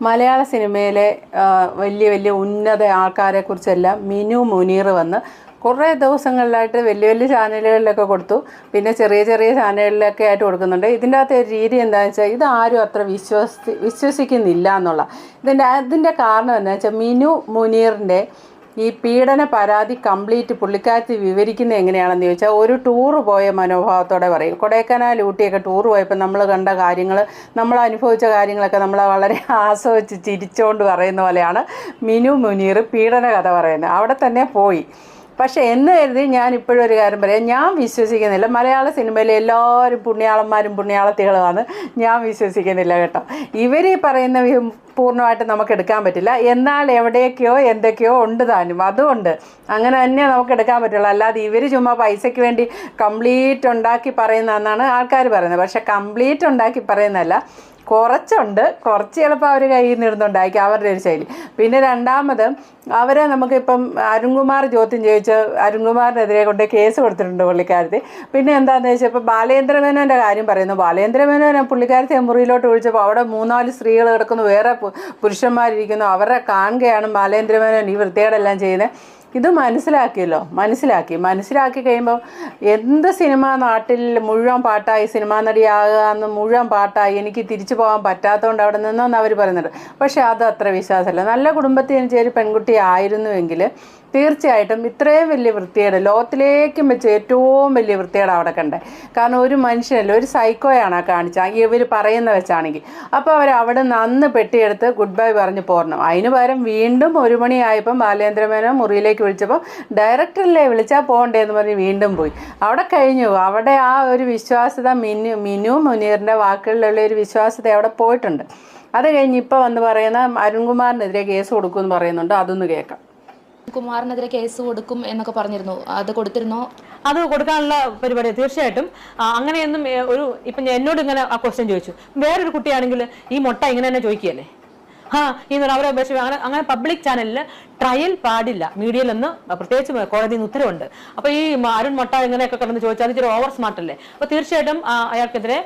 മലയാള സിനിമയിലെ വലിയ വലിയ ഉന്നത ആൾക്കാരെ കുറിച്ചെല്ലാം മിനു മുനീർ വന്ന് കുറേ ദിവസങ്ങളിലായിട്ട് വലിയ വലിയ ചാനലുകളിലൊക്കെ കൊടുത്തു. പിന്നെ ചെറിയ ചെറിയ ചാനലുകളിലൊക്കെ ആയിട്ട് കൊടുക്കുന്നുണ്ട്. ഇതിന്റെ അകത്ത് ഒരു രീതി എന്താണെന്ന് വെച്ചാൽ ഇത് ആരും അത്ര വിശ്വസി വിശ്വസിക്കുന്നില്ല എന്നുള്ള. ഇതിന്റെ അതിന്റെ കാരണം എന്താണെന്ന് വെച്ചാൽ മിനു മുനീറിന്റെ ഈ പീഡന പരാതി കംപ്ലീറ്റ് പുള്ളിക്കാരത്തി വിവരിക്കുന്നത് എങ്ങനെയാണെന്ന് ചോദിച്ചാൽ ഒരു ടൂർ പോയ മനോഭാവത്തോടെ പറയും. കൊടൈക്കനാൽ ഊട്ടിയൊക്കെ ടൂർ പോയപ്പോൾ നമ്മൾ കണ്ട കാര്യങ്ങൾ നമ്മൾ അനുഭവിച്ച കാര്യങ്ങളൊക്കെ നമ്മൾ വളരെ ആസ്വദിച്ച് ചിരിച്ചുകൊണ്ട് പറയുന്ന പോലെയാണ് മിനു മുനീർ പീഡന കഥ പറയുന്നത്. അവിടെ തന്നെ പോയി. പക്ഷേ എന്ന് കരുതി ഞാൻ ഇപ്പോഴും ഒരു കാര്യം പറയാം. ഞാൻ വിശ്വസിക്കുന്നില്ല. മലയാള സിനിമയിലെ എല്ലാവരും പുണ്യാളന്മാരും പുണ്യാളത്തികളുമാണ് ഞാൻ വിശ്വസിക്കുന്നില്ല കേട്ടോ. ഇവർ പറയുന്ന പൂർണമായിട്ട് നമുക്ക് എടുക്കാൻ പറ്റില്ല. എന്നാൽ എവിടെയൊക്കെയോ എന്തൊക്കെയോ ഉണ്ട് താനും. അതുകൊണ്ട് അങ്ങനെ തന്നെ നമുക്ക് എടുക്കാൻ പറ്റുള്ളൂ. അല്ലാതെ ഇവർ ചുമ്മാ പൈസയ്ക്ക് വേണ്ടി കംപ്ലീറ്റ് ഉണ്ടാക്കി പറയുന്നതെന്നാണ് ആൾക്കാർ പറയുന്നത്. പക്ഷേ കംപ്ലീറ്റ് ഉണ്ടാക്കി പറയുന്നതല്ല. കുറച്ചുണ്ട്. കുറച്ച് ചിലപ്പോൾ അവർ കയ്യിൽ നിന്നിരുന്നുണ്ടായിരിക്കും അവരുടെ ഒരു ശൈലി. പിന്നെ രണ്ടാമത് അവരെ നമുക്കിപ്പം അരുൺകുമാർ ചോദ്യം ചോദിച്ച് അരുൺകുമാറിനെതിരെ കൊണ്ട് കേസ് കൊടുത്തിട്ടുണ്ട് പുള്ളിക്കാരത്തി. പിന്നെ എന്താണെന്ന് വെച്ചാൽ ഇപ്പോൾ ബാലേന്ദ്രമേനോന്റെ കാര്യം പറയുന്നു. ബാലേന്ദ്രമേനോനെ പുള്ളിക്കാരത്തെ മുറിയിലോട്ട് വിളിച്ചപ്പോൾ അവിടെ മൂന്നാൽ സ്ത്രീകൾ കിടക്കുന്നു. വേറെ പുരുഷന്മാരിരിക്കുന്നു. അവരെ കാണുകയാണ് ബാലേന്ദ്രമേനോൻ ഈ വൃത്തികേടെല്ലാം ചെയ്യുന്നത് ഇത് മനസ്സിലാക്കിയല്ലോ മനസ്സിലാക്കി. മനസ്സിലാക്കി കഴിയുമ്പോൾ എന്ത് സിനിമ നാട്ടിൽ മുഴുവൻ പാട്ടായി സിനിമാ നടിയാകുക എന്ന് മുഴുവൻ പാട്ടായി എനിക്ക് തിരിച്ചു പോകാൻ പറ്റാത്തതുകൊണ്ട് അവിടെ നിന്നെന്ന് അവർ പറയുന്നുണ്ട് പക്ഷേ അത് അത്ര വിശ്വാസമല്ല. നല്ല കുടുംബത്തിൽ ജനിച്ച ഒരു പെൺകുട്ടി ആയിരുന്നുവെങ്കിൽ തീർച്ചയായിട്ടും ഇത്രയും വലിയ വൃത്തികേട് ലോകത്തിലേക്കും വെച്ച് ഏറ്റവും വലിയ വൃത്തികേട് അവിടെ കണ്ടേ. കാരണം ഒരു മനുഷ്യനല്ല ഒരു സൈക്കോയാണ് ആ കാണിച്ചത് ഇവർ പറയുന്ന വെച്ചാണെങ്കിൽ. അപ്പോൾ അവർ അവിടെ നിന്ന് അന്ന് പെട്ടിയെടുത്ത് ഗുഡ് ബൈ പറഞ്ഞ് പോരണം. അതിന് പകരം വീണ്ടും ഒരു മണിയായപ്പം ബാലേന്ദ്രമേനോ മുറിയിലേക്ക് വിളിച്ചപ്പോൾ ഡയറക്ടറിലെ വിളിച്ചാൽ പോകണ്ടേന്ന് പറഞ്ഞ് വീണ്ടും പോയി. അവിടെ കഴിഞ്ഞു. അവിടെ ആ ഒരു വിശ്വാസ്യത മിനു മിനു മുനീറിന്റെ വാക്കുകളിലുള്ള ഒരു വിശ്വാസ്യത അവിടെ പോയിട്ടുണ്ട്. അത് കഴിഞ്ഞ് ഇപ്പോൾ വന്ന് പറയുന്ന അരുൺകുമാറിനെതിരെ കേസ് കൊടുക്കുമെന്ന് പറയുന്നുണ്ട്. അതൊന്ന് കേൾക്കാം. കുമാറിനെതിരെ കേസ് കൊടുക്കും എന്നൊക്കെ പറഞ്ഞിരുന്നു. അത് കൊടുത്തിരുന്നോ? അത് കൊടുക്കാനുള്ള പരിപാടി. തീർച്ചയായിട്ടും. അങ്ങനെയൊന്നും ഒരു ഇപ്പം എന്നോട് ഇങ്ങനെ ആ ക്വസ്റ്റ്യൻ ചോദിച്ചു. വേറൊരു കുട്ടിയാണെങ്കിൽ ഈ മുട്ട ഇങ്ങനെ തന്നെ ചോദിക്കുകയല്ലേ? ആ എന്ന് അവരെ അപേക്ഷ അങ്ങനെ അങ്ങനെ പബ്ലിക് ചാനലിൽ ട്രയൽ പാടില്ല. മീഡിയയിൽ നിന്ന് പ്രത്യേകിച്ച് കോടതിയിൽ നിന്ന് ഉത്തരവുണ്ട്. അപ്പൊ ഈ അരുൺ മൊട്ട ഇങ്ങനെയൊക്കെ കിടന്ന് ചോദിച്ചാൽ ഇച്ചിരി ഓവർ സ്മാർട്ട് അല്ലേ? അപ്പൊ തീർച്ചയായിട്ടും അയാൾക്കെതിരെ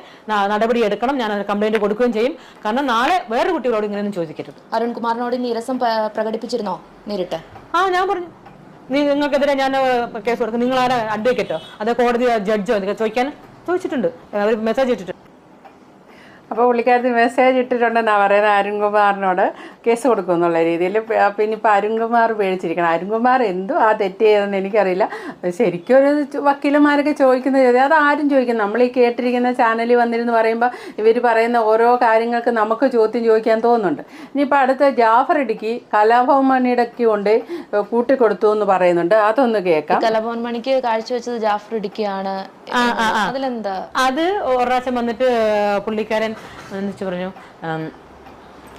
നടപടി എടുക്കണം. ഞാൻ കംപ്ലൈന്റ് കൊടുക്കുകയും ചെയ്യും. കാരണം നാളെ വേറെ കുട്ടികളോട് ഇങ്ങനെയൊന്നും ചോദിക്കരുത്. അരുൺകുമാറിനോട് നീരസം പ്രകടിപ്പിച്ചിരുന്നോ? നേരിട്ട്? ആ ഞാൻ പറഞ്ഞു. നീ നിങ്ങൾക്കെതിരെ ഞാൻ കേസ് കൊടുക്കും നിങ്ങൾ ആരാ അഡ്വക്കേറ്റോ അതോ കോടതി ജഡ്ജോ എന്നൊക്കെ ചോദിക്കാൻ ചോദിച്ചിട്ടുണ്ട്. അവർ മെസ്സേജ് ഇട്ടിട്ടുണ്ട്. അപ്പോൾ പുള്ളിക്കാരത്തി മെസ്സേജ് ഇട്ടിട്ടുണ്ടെന്നാണ് പറയുന്നത് അരുൺകുമാറിനോട് കേസ് കൊടുക്കുമെന്നുള്ള രീതിയിൽ. പിന്നെ ഇപ്പോൾ അരുൺകുമാർ പേടിച്ചിരിക്കണം. അരുൺകുമാർ എന്തോ ആ തെറ്റ് ചെയ്തതെന്ന് എനിക്കറിയില്ല. ശരിക്കും ഒരു വക്കീലന്മാരൊക്കെ ചോദിക്കുന്ന ചോദ്യം. അത് ആരും ചോദിക്കും നമ്മൾ ഈ കേട്ടിരിക്കുന്ന ചാനലിൽ വന്നിരുന്ന് പറയുമ്പോൾ ഇവർ പറയുന്ന ഓരോ കാര്യങ്ങൾക്ക് നമുക്ക് ചോദ്യം ചോദിക്കാൻ തോന്നുന്നുണ്ട്. ഇനിയിപ്പോൾ അടുത്ത ജാഫർ ഇടുക്കി കലാഭവൻ മണിയിടയ്ക്ക് കൊണ്ട് കൂട്ടിക്കൊടുത്തു എന്ന് പറയുന്നുണ്ട്. അതൊന്ന് കേൾക്കാം. കലാഭവൻ മണിക്ക് കാഴ്ചവെച്ചത് ജാഫർ ഇടുക്കിയാണ്. അതിലെന്താ? അത് ഒരു പ്രാവശ്യം വന്നിട്ട് പുള്ളിക്കാരൻ എന്ന് പറഞ്ഞു?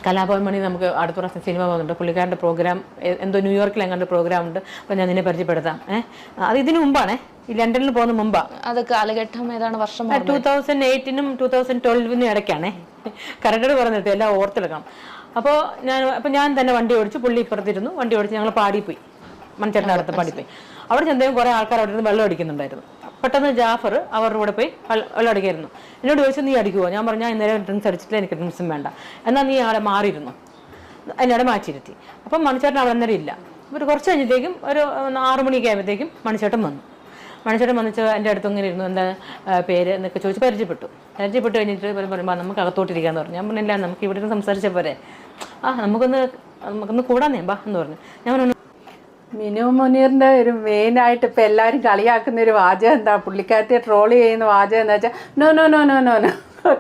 കലാഭവൻ മണി നമുക്ക് അടുത്ത പ്രാവശ്യം സിനിമ പോകുന്നുണ്ട് പുള്ളിക്കാരന്റെ പ്രോഗ്രാം എന്തോ ന്യൂയോർക്കിൽ എങ്ങാണ്ട് പ്രോഗ്രാം ഉണ്ട്. അപ്പോൾ ഞാൻ നിന്നെ പരിചയപ്പെടുത്താം. ഏഹ് അത് ഇതിന് മുമ്പാണേ. ഈ ലണ്ടനിൽ പോകുന്ന മുമ്പാ. അത് കാലഘട്ടം ഏതാണ്? വർഷം ടൂ തൗസൻഡ് എയ്റ്റിനും ടൂ തൗസൻഡ് ട്വൽവിനും ഇടയ്ക്കാണേ. കറക്റ്റ് പറഞ്ഞിട്ട് എല്ലാം ഓർത്തെടുക്കണം അപ്പോൾ ഞാൻ അപ്പോൾ ഞാൻ തന്നെ വണ്ടി ഓടിച്ചു പുള്ളി ഇപ്പുറത്തിരുന്നു. വണ്ടി ഓടിച്ച് ഞങ്ങൾ പാടിപ്പോയി. മൺചേട്ടന്റെ അടുത്ത് പാടിപ്പോയി. അവിടെ ചെന്നേക്കും കുറേ ആൾക്കാർ അവിടെ നിന്ന് വെള്ളം അടിക്കുന്നുണ്ടായിരുന്നു. പെട്ടെന്ന് ജാഫർ അവരുടെ കൂടെ പോയി വെള്ള- അടിക്കായിരുന്നു എന്നോട് ചോദിച്ചു നീ അടിക്കുമോ ഞാൻ പറഞ്ഞു ഇന്നലെ ഡ്രിങ്ക്സ് അടിച്ചിട്ടില്ല എനിക്ക് ഡ്രിങ്ക്സും വേണ്ട. എന്നാൽ നീ അവിടെ മാറിയിരുന്നു. എന്നോട് മാറ്റിയിരുത്തി അപ്പം മണിച്ചേട്ടൻ അവിടെ അന്നേരം ഇല്ല. ഒരു കുറച്ച് കഴിഞ്ഞത്തേക്കും ഒരു ആറു മണിയൊക്കെ ആയപ്പോഴത്തേക്കും മണിച്ചേട്ടൻ വന്നു. മണിച്ചേട്ടൻ വന്നിച്ച് എന്റെ അടുത്ത് ഇങ്ങനെ ഇരുന്നു എന്താ പേര് എന്നൊക്കെ ചോദിച്ച് പരിചയപ്പെട്ടു. പരിചയപ്പെട്ട് കഴിഞ്ഞിട്ട് പറയുമ്പോൾ നമുക്ക് അകത്തോട്ടിരിക്കാന്ന് പറഞ്ഞു. ഞാൻ പറഞ്ഞില്ല നമുക്ക് ഇവിടെ നിന്ന് സംസാരിച്ച പോരെ. ആ നമുക്കൊന്ന് നമുക്കൊന്ന് കൂടാന്നേ ബാ എന്ന് പറഞ്ഞു. ഞാൻ പറഞ്ഞു മിനു മുനീറിന്റെ ഒരു മെയിനായിട്ട് ഇപ്പം എല്ലാവരും കളിയാക്കുന്ന ഒരു വാചകം എന്താ? പുള്ളിക്കാരത്തെ ട്രോൾ ചെയ്യുന്ന വാചകം എന്ന് വെച്ചാൽ no no no no no no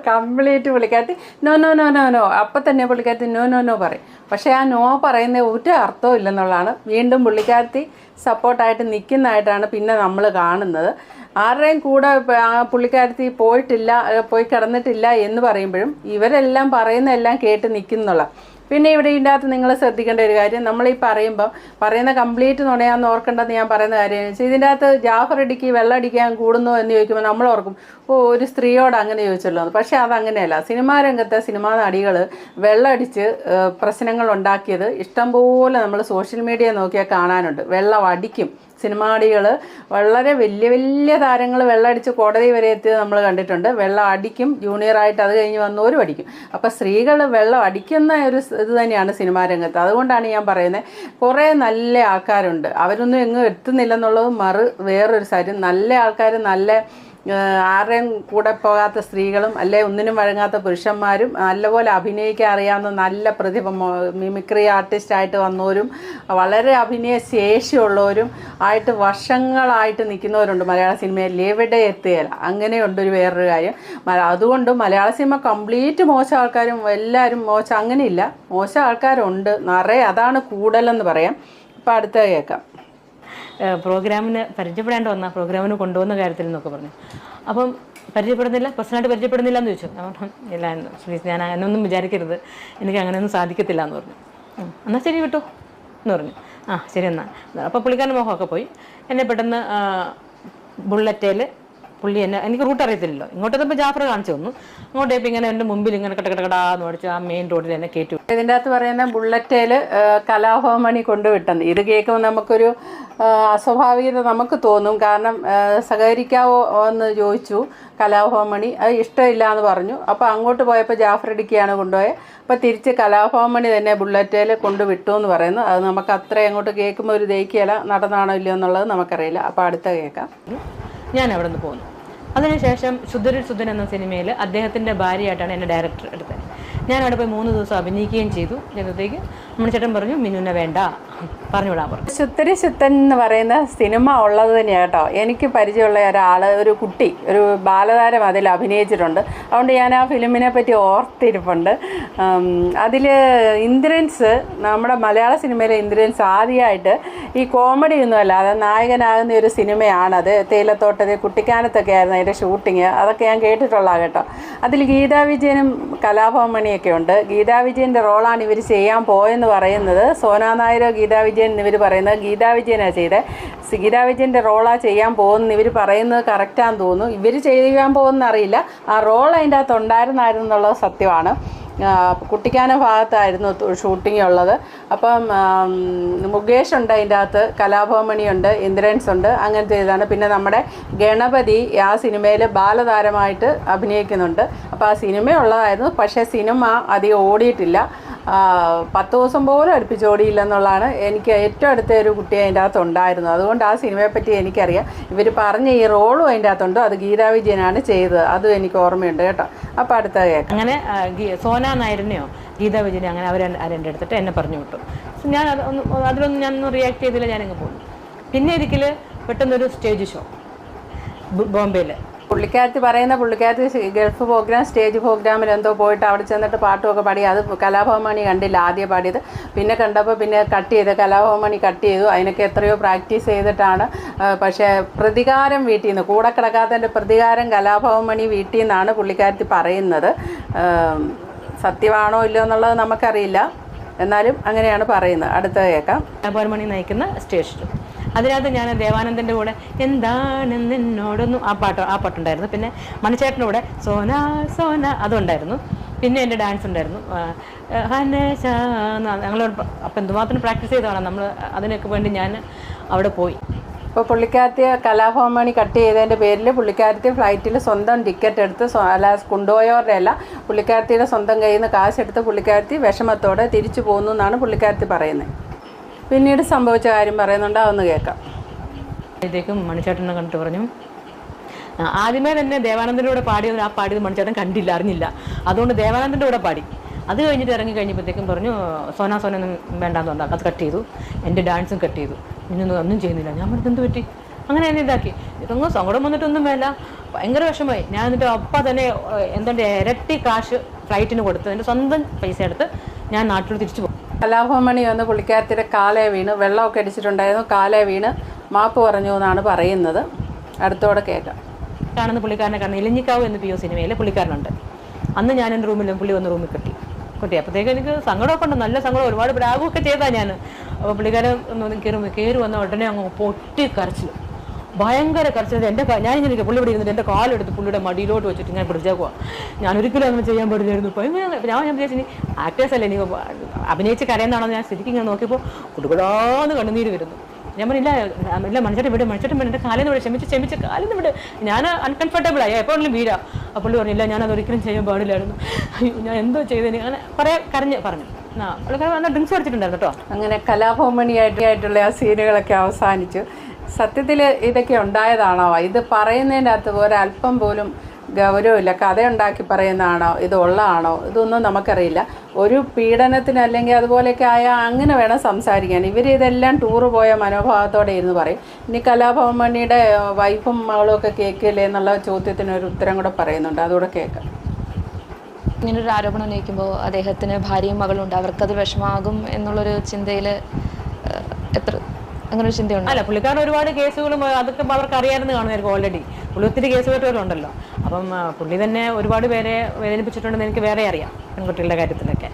complete പുള്ളിക്കാരത്തി no no no no no അപ്പം തന്നെ പുള്ളിക്കാരത്തി നോ നോ നോ പറയും. പക്ഷേ ആ നോ പറയുന്ന ഒരു അർത്ഥവും ഇല്ലെന്നുള്ളതാണ്. വീണ്ടും പുള്ളിക്കാരത്തി സപ്പോർട്ടായിട്ട് നിൽക്കുന്നതായിട്ടാണ് പിന്നെ നമ്മൾ കാണുന്നത്. ആരുടെയും കൂടെ ആ പുള്ളിക്കാരത്തി പോയിട്ടില്ല പോയി കിടന്നിട്ടില്ല എന്ന് പറയുമ്പോഴും ഇവരെല്ലാം പറയുന്നതെല്ലാം കേട്ട് നിൽക്കുന്നുള്ള പിന്നെ ഇവിടെ ഇതിന്റെ അകത്ത് നിങ്ങൾ ശ്രദ്ധിക്കേണ്ട ഒരു കാര്യം നമ്മൾ ഈ പറയുമ്പോൾ പറയുന്ന കംപ്ലീറ്റ് നുണയാന്ന് ഓർക്കേണ്ടതെന്ന് ഞാൻ പറയുന്ന കാര്യം എന്ന് വെച്ചാൽ ഇതിന്റെ അകത്ത് ജാഫർ ഇടിക്ക് വെള്ളം അടിക്കാൻ കൂടുന്നു എന്ന് ചോദിക്കുമ്പോൾ നമ്മൾ ഓർക്കും ഓ ഒരു സ്ത്രീയോട് അങ്ങനെ ചോദിച്ചല്ലോ പക്ഷേ അതങ്ങനെയല്ല സിനിമാ രംഗത്തെ സിനിമാ നടികൾ വെള്ളമടിച്ച് പ്രശ്നങ്ങൾ ഉണ്ടാക്കിയത് ഇഷ്ടംപോലെ നമ്മൾ സോഷ്യൽ മീഡിയ നോക്കിയാൽ കാണാനുണ്ട്. വെള്ളം അടിക്കും. സിനിമാടികൾ വളരെ വലിയ വലിയ താരങ്ങൾ വെള്ളമടിച്ച് കോടതി വരെ എത്തിയത് നമ്മൾ കണ്ടിട്ടുണ്ട്. വെള്ളം അടിക്കും ജൂനിയറായിട്ട് അത് കഴിഞ്ഞ് വന്നവരും അടിക്കും അപ്പോൾ സ്ത്രീകൾ വെള്ളം അടിക്കുന്ന ഒരു ഇത് തന്നെയാണ് സിനിമാ രംഗത്ത്. അതുകൊണ്ടാണ് ഞാൻ പറയുന്നത് കുറേ നല്ല ആൾക്കാരുണ്ട്. അവരൊന്നും എങ്ങും എത്തുന്നില്ലെന്നുള്ളത് മറു വേറൊരു കാര്യം. നല്ല ആൾക്കാർ നല്ല ആരുടെയും കൂടെ പോകാത്ത സ്ത്രീകളും അല്ലെ ഒന്നിനും വഴങ്ങാത്ത പുരുഷന്മാരും നല്ലപോലെ അഭിനയിക്കാൻ അറിയാവുന്ന നല്ല പ്രതിഭ മിമിക്രി ആർട്ടിസ്റ്റായിട്ട് വന്നവരും വളരെ അഭിനയ ശേഷിയുള്ളവരും ആയിട്ട് വർഷങ്ങളായിട്ട് നിൽക്കുന്നവരുണ്ട് മലയാള സിനിമയിൽ. എവിടെ എത്തുകയില്ല അങ്ങനെയുണ്ട് ഒരു വേറൊരു കാര്യം. അതുകൊണ്ട് മലയാള സിനിമ കംപ്ലീറ്റ് മോശം ആൾക്കാരും എല്ലാവരും മോശം. അങ്ങനെയില്ല. മോശം ആൾക്കാരുണ്ട്. നിറയെ. അതാണ് കൂടുതലെന്ന് പറയാം. ഇപ്പം അടുത്ത കേൾക്കാം. പ്രോഗ്രാമിന് പരിചയപ്പെടേണ്ട വന്ന പ്രോഗ്രാമിന് കൊണ്ടുവന്ന കാര്യത്തിൽ എന്നൊക്കെ പറഞ്ഞു. അപ്പം പരിചയപ്പെടുന്നില്ല പേഴ്സണലായിട്ട് പരിചയപ്പെടുന്നില്ല എന്ന് ചോദിച്ചു. ഞാൻ പറഞ്ഞു ഇല്ല പ്ലീസ് ഞാൻ എന്നൊന്നും വിചാരിക്കരുത്. എനിക്ക് അങ്ങനെയൊന്നും സാധിക്കത്തില്ല എന്ന് പറഞ്ഞു. "ഉം, എന്നാൽ ശരി വിട്ടു എന്ന് പറഞ്ഞു. ആ ശരി എന്നാൽ അപ്പോൾ പുള്ളിക്കാരൻ മോഹമൊക്കെ പോയി. എന്നെ പെട്ടെന്ന് ബുള്ളറ്റേൽ പുള്ളി എന്നെ എനിക്ക് റൂട്ട് അറിയത്തില്ലല്ലോ. ഇങ്ങോട്ട് എത്തുമ്പോൾ ജാഫർ കാണിച്ചു തന്നു. അങ്ങോട്ട് ഇപ്പം ഇങ്ങനെ എന്റെ മുമ്പിൽ ഇങ്ങനെ കട്ട കട്ട കടാന്ന് ഓടിച്ച് ആ മെയിൻ റോഡിൽ എന്നെ കയറ്റി. ഇതിന്റെ അകത്ത് പറയുന്ന ബുള്ളറ്റേൽ കലാഭവമണി കൊണ്ടുവിട്ടെന്ന് ഇത് കേൾക്കുമ്പോൾ നമുക്കൊരു അസ്വാഭാവികത നമുക്ക് തോന്നും. കാരണം സഹകരിക്കാവോ എന്ന് ചോദിച്ചു കലാഭവമണി. അത് ഇഷ്ടമില്ല എന്ന് പറഞ്ഞു. അപ്പോൾ അങ്ങോട്ട് പോയപ്പോൾ ജാഫർ ഇടിക്കുകയാണ് കൊണ്ടുപോയത് അപ്പോൾ തിരിച്ച് കലാഭവമണി തന്നെ ബുള്ളറ്റേൽ കൊണ്ടുവിട്ടു എന്ന് പറയുന്നു. അത് നമുക്ക് അത്ര അങ്ങോട്ട് കേൾക്കുമ്പോൾ ഒരു ദഹിക്കുകയില്ല നടന്നാണോ ഇല്ലയോ എന്നുള്ളത് നമുക്കറിയില്ല. അപ്പോൾ അടുത്ത കേൾക്കാം. ഞാൻ അവിടെ നിന്ന് പോന്നു. അതിനുശേഷം ശുദ്ധരിൽ ശുദ്ധൻ എന്ന സിനിമയിൽ അദ്ദേഹത്തിന്റെ ഭാര്യയായിട്ടാണ് എന്റെ ഡയറക്ടർ എടുത്തത്. ഞാൻ അവിടെ പോയി മൂന്ന് ദിവസം അഭിനയിക്കുകയും ചെയ്തു. ചെയ്തപ്പോഴത്തേക്ക് ചേട്ടൻ പറഞ്ഞു മിനുവിനെ വേണ്ട. പറഞ്ഞു ശുദ്ധരി ശുദ്ധൻ എന്ന് പറയുന്ന സിനിമ ഉള്ളത് തന്നെയാണ് കേട്ടോ. എനിക്ക് പരിചയമുള്ള ഒരാൾ ഒരു കുട്ടി ഒരു ബാലതാരം അതിൽ അഭിനയിച്ചിട്ടുണ്ട്. അതുകൊണ്ട് ഞാൻ ആ ഫിലിമിനെ പറ്റി ഓർത്തിരിപ്പുണ്ട്. അതിൽ ഇന്ദ്രൻസ് നമ്മുടെ മലയാള സിനിമയിലെ ഇന്ദ്രൻസ് ആദ്യമായിട്ട് ഈ കോമഡി ഒന്നും അല്ലാതെ നായകനാകുന്ന ഒരു സിനിമയാണത്. തേയിലത്തോട്ടത്തിൽ കുട്ടിക്കാനത്തൊക്കെ ആയിരുന്നു അതിന്റെ ഷൂട്ടിങ്. അതൊക്കെ ഞാൻ കേട്ടിട്ടുള്ള കേട്ടോ. അതിൽ ഗീതാ വിജയനും കലാഭവൻ മണിയൊക്കെ ഉണ്ട്. ഗീതാ വിജയന്റെ റോളാണ് ഇവർ ചെയ്യാൻ പോയെന്ന് പറയുന്നത്. സോനാ നായരോ ഗീതാ വിജയൻ എന്നിവർ പറയുന്നത് ഗീതാ വിജയനാണ് ചെയ്തത് ഗീതാ വിജയന്റെ റോളാണ് ചെയ്യാൻ പോകുന്നത് ഇവർ പറയുന്നത് കറക്റ്റാന്ന് തോന്നുന്നു. ഇവർ ചെയ്യാൻ പോകുന്ന അറിയില്ല. ആ റോൾ അതിന്റെ അകത്ത് ഉണ്ടായിരുന്നായിരുന്നു എന്നുള്ളത് സത്യമാണ്. കുട്ടിക്കാന ഭാഗത്തായിരുന്നു ഷൂട്ടിംഗ് ഉള്ളത്. അപ്പം മുകേഷ് ഉണ്ട് അതിന്റെ അകത്ത് കലാഭവമണിയുണ്ട് ഇന്ദ്രൻസ് ഉണ്ട് അങ്ങനത്തെ ഇതാണ്. പിന്നെ നമ്മുടെ ഗണപതി ആ സിനിമയിൽ ബാലതാരമായിട്ട് അഭിനയിക്കുന്നുണ്ട്. അപ്പോൾ ആ സിനിമ ഉള്ളതായിരുന്നു. പക്ഷേ സിനിമ അധികം ഓടിയിട്ടില്ല. പത്ത് ദിവസം പോലും അടുപ്പിച്ചോടിയില്ലെന്നുള്ളതാണ് എനിക്ക് ഏറ്റവും അടുത്ത ഒരു കുട്ടി അതിന്റെ അകത്ത് ഉണ്ടായിരുന്നു അതുകൊണ്ട് ആ സിനിമയെപ്പറ്റി എനിക്കറിയാം. ഇവർ പറഞ്ഞ ഈ റോളും അതിന്റെ അകത്തുണ്ട്. അത് ഗീതാ വിജയനാണ് ചെയ്തത്. അതും എനിക്ക് ഓർമ്മയുണ്ട് കേട്ടോ. അപ്പോൾ അടുത്ത കേൾക്കാം അങ്ങനെ സോനാ നായരനെയോ ഗീതാ വിജയനെ അങ്ങനെ അവർ എന്റെ അടുത്തിട്ട് എന്നെ പറഞ്ഞു വിട്ടു. ഞാൻ ഒന്ന് അതിലൊന്നും ഞാനൊന്നും റിയാക്ട് ചെയ്തില്ല ഞാനങ്ങ് പോകുന്നു പിന്നെ ഒരിക്കൽ പെട്ടെന്നൊരു സ്റ്റേജ് ഷോ ബോംബെയിൽ പുള്ളിക്കാരത്തി പറയുന്ന പുള്ളിക്കാരത്തി ഗൾഫ് പ്രോഗ്രാം സ്റ്റേജ് പ്രോഗ്രാമിൽ എന്തോ പോയിട്ട് അവിടെ ചെന്നിട്ട് പാട്ടുമൊക്കെ പാടി അത് കലാഭവമണി കണ്ടില്ല ആദ്യം പാടിയത്. പിന്നെ കണ്ടപ്പോൾ പിന്നെ കട്ട് ചെയ്ത് കലാഭവമണി കട്ട് ചെയ്തു. അതിനൊക്കെ എത്രയോ പ്രാക്ടീസ് ചെയ്തിട്ടാണ്. പക്ഷേ പ്രതികാരം വീട്ടിൽ നിന്ന് കൂടെ കിടക്കാത്തതിന്റെ പ്രതികാരം കലാഭവമണി വീട്ടിൽ നിന്നാണ് പുള്ളിക്കാരത്തി പറയുന്നത്. സത്യമാണോ ഇല്ലയോ എന്നുള്ളത് നമുക്കറിയില്ല. എന്നാലും അങ്ങനെയാണ് പറയുന്നത്. അടുത്ത കേൾക്കാം. കലാഭവമണി നയിക്കുന്ന സ്റ്റേജ് ഷോ. അതിനകത്ത് ഞാൻ ദേവാനന്ദന്റെ കൂടെ എന്താണ് നിന്നോടൊന്നും ആ പാട്ട് ആ പാട്ടുണ്ടായിരുന്നു. പിന്നെ മണിച്ചേട്ടന്റെ കൂടെ സോന സോന അതുണ്ടായിരുന്നു. പിന്നെ എന്റെ ഡാൻസ് ഉണ്ടായിരുന്നു. ഹനേശ ഞങ്ങൾ അപ്പം എന്തുമാത്രം പ്രാക്ടീസ് ചെയ്തതാണ് നമ്മൾ അതിനൊക്കെ വേണ്ടി ഞാൻ അവിടെ പോയി. ഇപ്പോൾ പുള്ളിക്കാരത്തി കലാഭവമണി കട്ട് ചെയ്തതിന്റെ പേരിൽ പുള്ളിക്കാരത്തി ഫ്ലൈറ്റിൽ സ്വന്തം ടിക്കറ്റ് എടുത്ത് അല്ല കൊണ്ടുപോയവരുടെ അല്ല പുള്ളിക്കാരത്തിയുടെ സ്വന്തം കയ്യിൽ നിന്ന് കാശെടുത്ത് പുള്ളിക്കാരത്തി വിഷമത്തോടെ തിരിച്ചു പോകുന്നു എന്നാണ് പുള്ളിക്കാരത്തി പറയുന്നത്. പിന്നീട് സംഭവിച്ച കാര്യം പറയുന്നുണ്ട് അതൊന്ന് കേൾക്കാം. അപ്പോഴത്തേക്കും മണിച്ചേട്ടനെ കണ്ടിട്ട് പറഞ്ഞു. ആദ്യമേ തന്നെ ദേവാനന്ദന്റെ പാടിയത് ആ പാടിയത് മണിച്ചേട്ടൻ കണ്ടില്ല അറിഞ്ഞില്ല. അതുകൊണ്ട് ദേവാനന്ദന്റെ കൂടെ പാടി. അത് കഴിഞ്ഞിട്ട് ഇറങ്ങി കഴിഞ്ഞപ്പോഴത്തേക്കും പറഞ്ഞു സോനാ സോന ഒന്നും വേണ്ടാന്ന് പറഞ്ഞു അത് കട്ട് ചെയ്തു. എന്റെ ഡാൻസും കട്ട് ചെയ്തു. ഇന്നൊന്നും ഒന്നും ചെയ്യുന്നില്ല. ഞാൻ പറഞ്ഞത് എന്ത് പറ്റി? അങ്ങനെ എന്നെ ഇതാക്കി. ഇതൊന്നും സങ്കടം വന്നിട്ടൊന്നും വേണ്ട. ഭയങ്കര വിഷമമായി. ഞാൻ എന്നിട്ട് അപ്പ തന്നെ എന്തുണ്ട് ഇരട്ടി കാശ് ഫ്ലൈറ്റിന് കൊടുത്ത് എന്റെ സ്വന്തം പൈസ എടുത്ത് ഞാൻ നാട്ടിൽ തിരിച്ചു പോകും കലാഭവമണി വന്ന് പുള്ളിക്കാരത്തിന്റെ കാലേ വീണ് വെള്ളമൊക്കെ അടിച്ചിട്ടുണ്ടായിരുന്നു കാലേ വീണ് മാപ്പ് പറഞ്ഞു എന്നാണ് പറയുന്നത്. അടുത്തോടെ കേൾക്കാം കാണുന്ന പുള്ളിക്കാരനെ കാണുന്നത്. ഇലഞ്ഞിക്കാവ് എന്ന് പി ഒ സിനിമയിൽ പുള്ളിക്കാരനുണ്ട്. അന്ന് ഞാൻ എന്റെ റൂമിലും പുള്ളി വന്ന് റൂമിൽ കിട്ടി. കുട്ടി. അപ്പോഴത്തേക്ക് എനിക്ക് സങ്കടമൊക്കെ ഉണ്ട്. നല്ല സങ്കടം. ഒരുപാട് ബ്രാഗൊക്കെ ചെയ്താൽ ഞാൻ അപ്പോൾ പുള്ളിക്കാരൻ കയറി കയറി വന്ന ഉടനെ അങ്ങ് പൊട്ടി കരച്ചിൽ ഭയങ്കര കരച്ചിൽ എന്റെ ഇങ്ങനെ പുള്ളി ഇരുന്നിട്ട് എന്റെ കാലെടുത്ത് പുള്ളിയുടെ മടിയിലോട്ട് വെച്ചിട്ട് ഞാൻ പിടിച്ചേക്കുക ഞാൻ ഒരിക്കലും അങ്ങനെ ചെയ്യാൻ പറ്റില്ലായിരുന്നു ഞാൻ ഞാൻ വിചാരിച്ചു ആക്ടേഴ്സ് അല്ലേ നീ അഭിനയിച്ച് കരയുന്നതാണോ ഞാൻ ശരിക്കും ഇങ്ങനെ നോക്കിയപ്പോൾ കുടുകുടാന്ന് കണ്ണുനീര് വരുന്നു. ഞാൻ പറഞ്ഞില്ല ഇല്ല മണിച്ചേട്ടൻ വിട് മണിച്ചേട്ടൻ വിട് എന്റെ കാലിന്ന് വിടെ ക്ഷമിച്ച് ക്ഷമിച്ച് കാലിന്ന് വിട് ഞാൻ അൺകംഫർട്ടബിൾ ആയി എപ്പോഴും വീരാ അപ്പോൾ പറഞ്ഞില്ല ഞാൻ അതൊരിക്കലും ചെയ്യാൻ പാടില്ലായിരുന്നു. അയ്യോ ഞാൻ എന്തോ ചെയ്തതിന് അങ്ങനെ കുറേ കരഞ്ഞ് പറഞ്ഞു. ഡ്രിങ്ക്സ് പഠിച്ചിട്ടുണ്ടായിരുന്നു കേട്ടോ. അങ്ങനെ കലാഭോമണിയായിട്ടുള്ള ആ സീനുകളൊക്കെ അവസാനിച്ചു. സത്യത്തിൽ ഇതൊക്കെ ഉണ്ടായതാണോ? ഇത് പറയുന്നതിന്റെ അകത്ത് ഒരല്പം പോലും ഗൗരവമില്ല. കഥയുണ്ടാക്കി പറയുന്നതാണോ? ഇത് ഉള്ളതാണോ ഇതൊന്നും നമുക്കറിയില്ല. ഒരു പീഡനത്തിന് അല്ലെങ്കിൽ അതുപോലെയൊക്കെ ആയാൽ അങ്ങനെ വേണം സംസാരിക്കാൻ. ഇവർ ഇതെല്ലാം ടൂറ് പോയ മനോഭാവത്തോടെ ഇരുന്ന് പറയും. ഇനി കലാഭവൻ മണിയുടെ വൈഫും മകളും ഒക്കെ കേൾക്കില്ലേ എന്നുള്ള ചോദ്യത്തിന് ഒരു ഉത്തരം കൂടെ പറയുന്നുണ്ട്. അതുകൂടെ കേൾക്കാം. ഇങ്ങനൊരു ആരോപണം ഉന്നയിക്കുമ്പോൾ അദ്ദേഹത്തിന് ഭാര്യയും മകളും ഉണ്ട്. അവർക്കത് വിഷമാകും എന്നുള്ളൊരു ചിന്തയിൽ അങ്ങനെ ഒരു ചിന്തയുണ്ട്? അല്ല പുള്ളിക്കാരൻ ഒരുപാട് കേസുകളും അതൊക്കെ അവർക്ക് അറിയാമെന്ന് കാണുന്നതായിരിക്കും ഓൾറെഡി പുള്ളി ഒത്തിരി കേസ് കേട്ടവരുണ്ടല്ലോ. അപ്പം പുള്ളി തന്നെ ഒരുപാട് പേരെ വേദനിപ്പിച്ചിട്ടുണ്ടെന്ന് എനിക്ക് വേറെ അറിയാം പെൺകുട്ടികളുടെ കാര്യത്തിലൊക്കെ.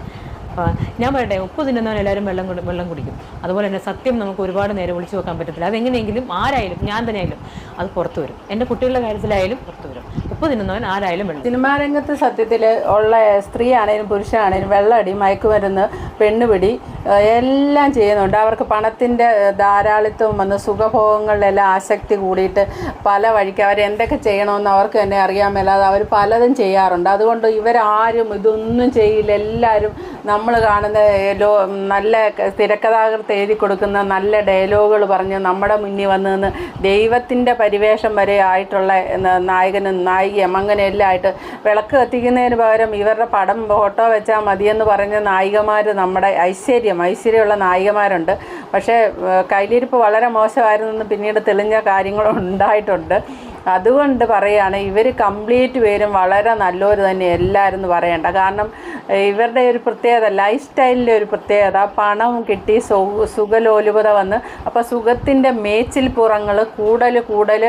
ഞാൻ പറയട്ടെ ഉപ്പ് തിന്നുന്നവൻ എല്ലാവരും വെള്ളം വെള്ളം കുടിക്കും. അതുപോലെ തന്നെ സത്യം നമുക്ക് ഒരുപാട് നേരം ഒളിച്ചു വെക്കാൻ പറ്റത്തില്ല. അതെങ്ങനെയെങ്കിലും ആരായാലും ഞാൻ തന്നെ ആയാലും അത് പുറത്തു വരും. എന്റെ കുട്ടികളുടെ കാര്യത്തിലായാലും പുറത്തു വരും. ഉപ്പ് തിന്നുന്നവൻ ആരായാലും വെള്ളം. സിനിമാ രംഗത്ത് സത്യത്തിൽ ഉള്ള സ്ത്രീ ആണേലും പുരുഷനാണേലും വെള്ളടി മയക്കുമരുന്ന് പെണ്ണുപിടി എല്ലാം ചെയ്യുന്നുണ്ട്. അവർക്ക് പണത്തിന്റെ ധാരാളിത്വം വന്ന് സുഖഭോഗങ്ങളിലെല്ലാം ആസക്തി കൂടിയിട്ട് പല വഴിക്ക് അവരെന്തൊക്കെ ചെയ്യണമെന്ന് അവർക്ക് തന്നെ അറിയാൻ മേലാതെ അവർ പലതും ചെയ്യാറുണ്ട്. അതുകൊണ്ട് ഇവരാരും ഇതൊന്നും ചെയ്യില്ല. എല്ലാവരും നമ്മൾ കാണുന്ന ലോ നല്ല തിരക്കഥാകൃത്ത് എഴുതി കൊടുക്കുന്ന നല്ല ഡയലോഗുകൾ പറഞ്ഞ് നമ്മുടെ മുന്നിൽ വന്നു ദൈവത്തിന്റെ പരിവേഷം വരെ ആയിട്ടുള്ള നായകനും നായകനും നായികയും അങ്ങനെ എല്ലാം ആയിട്ട് വിളക്ക് കത്തിക്കുന്നതിന് പകരം ഇവരുടെ പടം ഫോട്ടോ വെച്ചാൽ മതിയെന്ന് പറഞ്ഞ നായികമാർ നമ്മുടെ ഐശ്വര്യം ഐശ്വര്യമുള്ള നായികമാരുണ്ട്. പക്ഷേ കയ്യിലിരിപ്പ് വളരെ മോശമായിരുന്നെന്ന് പിന്നീട് തെളിഞ്ഞ കാര്യങ്ങളും ഉണ്ടായിട്ടുണ്ട്. അതുകൊണ്ട് പറയുകയാണ് ഇവർ കംപ്ലീറ്റ് പേരും വളരെ നല്ലവർ തന്നെ എല്ലാവരും എന്ന് പറയണ്ട. കാരണം ഇവരുടെ ഒരു പ്രത്യേകത ലൈഫ് സ്റ്റൈലിന്റെ ഒരു പ്രത്യേകത പണം കിട്ടി സുഖലോലുപത വന്ന്. അപ്പോൾ സുഖത്തിന്റെ മേച്ചിൽ പുറങ്ങൾ കൂടൽ കൂടൽ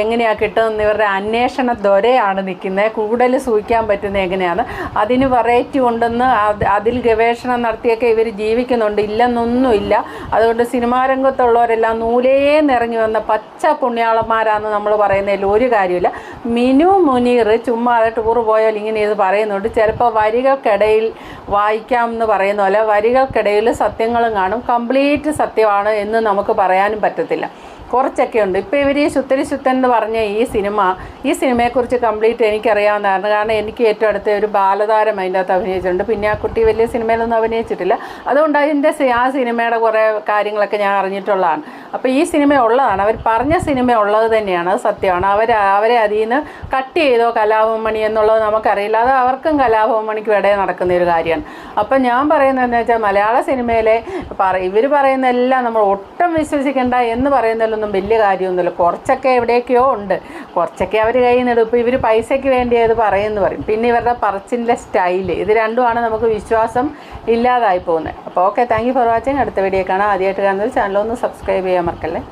എങ്ങനെയാണ് കിട്ടുന്നത് ഇവരുടെ അന്വേഷണ ദൊരയാണ് നിൽക്കുന്നത്. കൂടുതൽ സൂഹിക്കാൻ പറ്റുന്നത് എങ്ങനെയാണ്? അതിന് വെറൈറ്റി ഉണ്ടെന്ന് അതിൽ ഗവേഷണം നടത്തിയൊക്കെ ഇവർ ജീവിക്കുന്നുണ്ട്. ഇല്ലെന്നൊന്നുമില്ല. അതുകൊണ്ട് സിനിമാ രംഗത്തുള്ളവരെല്ലാം നൂലേ നിറങ്ങി വന്ന പച്ച പുണ്യാളന്മാരാണെന്ന് നമ്മൾ പറയുന്നതിൽ ഒരു കാര്യമില്ല. മിനു മുനീർ ചുമ്മാതെ ടൂർ പോയാൽ ഇങ്ങനെ ഇത് പറയുന്നുണ്ട്. ചിലപ്പോൾ വരികൾക്കിടയിൽ വായിക്കാം എന്ന് പറയുന്ന പോലെ വരികൾക്കിടയിൽ സത്യങ്ങളും കാണും. കംപ്ലീറ്റ് സത്യമാണ് എന്ന് നമുക്ക് പറയാനും പറ്റത്തില്ല. കുറച്ചൊക്കെ ഉണ്ട്. ഇപ്പോൾ ഇവർ ഈ സുത്തരി ശുദ്ധൻ എന്ന് പറഞ്ഞ ഈ സിനിമ ഈ സിനിമയെക്കുറിച്ച് കംപ്ലീറ്റ് എനിക്കറിയാവുന്നതായിരുന്നു കാരണം എനിക്ക് ഏറ്റവും അടുത്ത ഒരു ബാലതാരം അതിന്റെ അകത്ത് അഭിനയിച്ചിട്ടുണ്ട്. പിന്നെ ആ കുട്ടി വലിയ സിനിമയിലൊന്നും അഭിനയിച്ചിട്ടില്ല. അതുകൊണ്ട് അതിന്റെ ആ സിനിമയുടെ കുറേ കാര്യങ്ങളൊക്കെ ഞാൻ അറിഞ്ഞിട്ടുള്ളതാണ്. അപ്പോൾ ഈ സിനിമ ഉള്ളതാണ് അവർ പറഞ്ഞ സിനിമ ഉള്ളത് തന്നെയാണ്. അത് സത്യമാണ്. അവർ അവരെ അതിൽ നിന്ന് കട്ട് ചെയ്തോ കലാഭവമണി എന്നുള്ളത് നമുക്കറിയില്ല. അത് അവർക്കും കലാഭവമണിക്കും ഇടയിൽ നടക്കുന്ന ഒരു കാര്യമാണ്. അപ്പം ഞാൻ പറയുന്നതെന്ന് വെച്ചാൽ മലയാള സിനിമയിലെ പറ ഇവർ പറയുന്ന എല്ലാം നമ്മൾ ഒട്ടും വിശ്വസിക്കേണ്ട എന്ന് പറയുന്നതിലൊന്നും വലിയ കാര്യമൊന്നുമില്ല. കുറച്ചൊക്കെ എവിടെയൊക്കെയോ ഉണ്ട്. കുറച്ചൊക്കെ അവർ കയ്യിൽ നിന്ന് ഇപ്പോൾ ഇവർ പൈസയ്ക്ക് വേണ്ടി അത് പറയുമെന്ന് പറയും. പിന്നെ ഇവരുടെ പറച്ചിന്റെ സ്റ്റൈൽ ഇത് രണ്ടുമാണ് നമുക്ക് വിശ്വാസം ഇല്ലാതായി പോകുന്നത്. അപ്പോൾ okay thank you for watching അടുത്ത വീഡിയോ കാണാം. ആദ്യമായിട്ട് കാണുന്നത് ചാനലൊന്ന് സബ്സ്ക്രൈബ് ചെയ്യാൻ മറക്കല്ലേ?